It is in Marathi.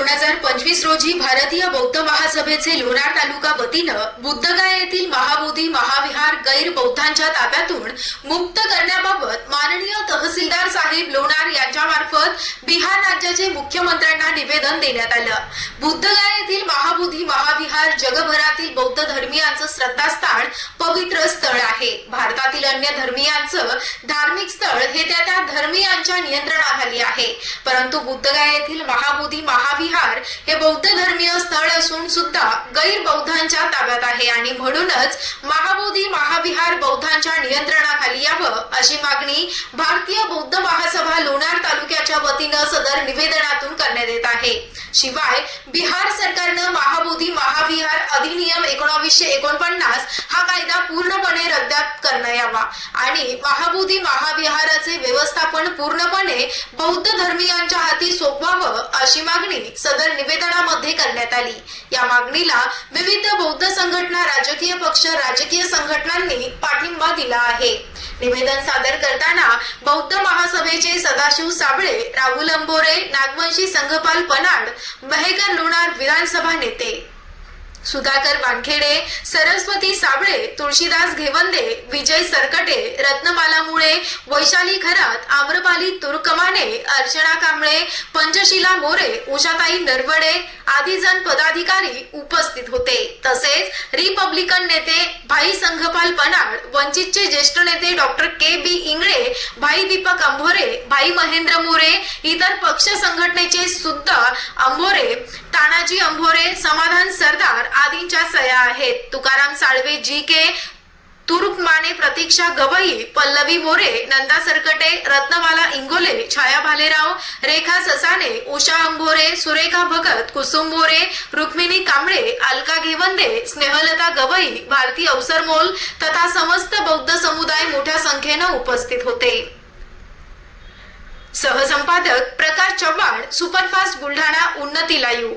दोन हजार पंचवीस रोजी भारतीय बौद्ध महासभेचे लोणार तालुका वतीनं बुद्धगाय येथील महाबोधी महाविहार गैर बौद्धांच्या ताब्यातून मुक्त करण्याबाबत राज्याचे मुख्यमंत्र्यांना निवेदन देण्यात आलं. बुद्धगया येथील महाबुद्धी महाविहार जगभरातील बौद्ध धर्मियांचं श्रद्धास्थान पवित्र स्थळ आहे. भारतातील अन्य धर्मियांचं धार्मिक स्थळ हे त्या त्या धर्मियांच्या नियंत्रणाखाली आहे. परंतु बुद्धगया येथील महाबुद्धी महाविहार हे बौद्ध धर्मीय स्थळ असून सुद्धा गैर बौद्धांच्या ताब्यात आहे आणि म्हणूनच महाबोधी महाविहार बौद्धांच्या नियंत्रणाखाली यावं अशी मागणी भारतीय बौद्ध महासभा लोणार वतीनं सदर निवेदनातून करण्यात येत आहे. शिवाय बिहार सरकारनं महाबोधी महाविहार अधिनियम एकोणावीसशे एकोणपन्नास हा कायदा पूर्णपणे रद्द करण्यात यावा आणि महाबोधी महाविहाराचे व्यवस्थापन पूर्णपणे बौद्ध धर्मियांच्या हाती सोपवावं अशी मागणी सदर निवेदनामध्ये करण्यात आली. या मागणीला विविध बौद्ध संघटना राजकीय पक्ष राजकीय संघटनांनी पाठिंबा दिला आहे. निवेदन सादर करताना बौद्ध महासभेचे सदाशिव साबळे राहुल अंबोरे नागवंशी संघपाल पनाड महेकर लोणार विधानसभा नेते. सुधाकर वानखेडे सरस्वती साबळे तुळशीदास घेवंदे विजय कांबळे वैशाली खरात आम्रपाली तुरकमाने अर्चना कांबळे पंचशिला मोरे उषाताई नरवडे आदी जण पदाधिकारी उपस्थित होते. तसेच रिपब्लिकन नेते भाई संघपाल पनाड वंचितचे ज्येष्ठ नेते डॉक्टर के बी इंगळे भाई दीपक अंभोरे भाई महेंद्र मोरे इतर पक्ष संघटनेचे सुद्धा अंभोरे तानाजी अंभोरे समाधान सरदार आदींच्या सह्या आहेत. तुकाराम साळवे जी के तुरुप-माने प्रतीक्षा गवई पल्लवी मोरे नंदा सरकटे रत्नवाला इंगोले छाया भालेराव रेखा ससाने उषा अंभोरे सुरेखा भगत कुसुम मोरे रुक्मिणी कांबळे अलका घेवंदे स्नेहलता गवई भारती अवसरमोल तथा समस्त बौद्ध समुदाय मोठ्या संख्येनं उपस्थित होते. सहसंपादक प्रकाश चव्हाण सुपरफास्ट बुलढाणा उन्नतीला लाईव्ह